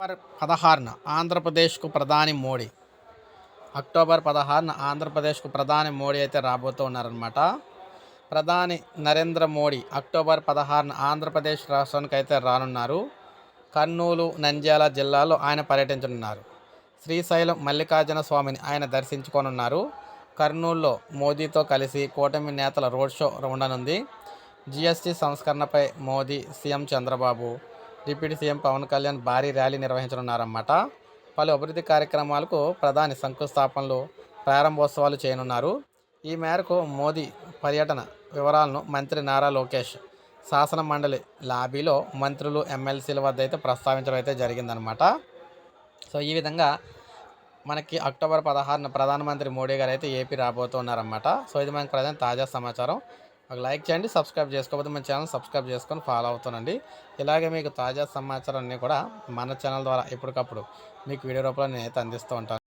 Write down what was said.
October పదహారున ఆంధ్రప్రదేశ్కు ప్రధాని మోడీ. అక్టోబర్ పదహారున ఆంధ్రప్రదేశ్కు ప్రధాని మోడీ అయితే రాబోతూ ఉన్నారనమాట ప్రధాని నరేంద్ర మోడీ అక్టోబర్ పదహారున ఆంధ్రప్రదేశ్ రాష్ట్రానికి అయితే రానున్నారు. కర్నూలు నంద్యాల జిల్లాలో ఆయన పర్యటించనున్నారు. శ్రీశైలం మల్లికార్జున స్వామిని ఆయన దర్శించుకోనున్నారు. కర్నూలులో మోదీతో కలిసి కూటమి నేతల రోడ్ షో ఉండనుంది. GST సంస్కరణపై Modi CM Chandrababu deputy CM Pawan Kalyan భారీ ర్యాలీ నిర్వహించనున్నారన్నమాట. పలు అభివృద్ధి కార్యక్రమాలకు ప్రధాని శంకుస్థాపనలు ప్రారంభోత్సవాలు చేయనున్నారు. ఈ మేరకు మోదీ పర్యటన వివరాలను మంత్రి నారా లోకేష్ శాసన మండలి లాబీలో మంత్రులు ఎమ్మెల్సీల వద్ద అయితే ప్రస్తావించడం అయితే జరిగిందనమాట సో ఈ విధంగా మనకి అక్టోబర్ పదహారున ప్రధానమంత్రి మోడీ గారు అయితే ఏపీ రాబోతున్నారన్నమాట. సో ఇది మనకి ప్రజెంట్ తాజా సమాచారం. ఒక లైక్ చేయండి సబ్స్క్రైబ్ చేసుకోకపోతే మన ఛానల్ సబ్స్క్రైబ్ చేసుకొని ఫాలో అవుతానండి ఇలాగే మీకు తాజా సమాచారాన్ని కూడా మన ఛానల్ ద్వారా ఎప్పటికప్పుడు మీకు వీడియో రూపంలో నేనైతే అందిస్తూ ఉంటాను.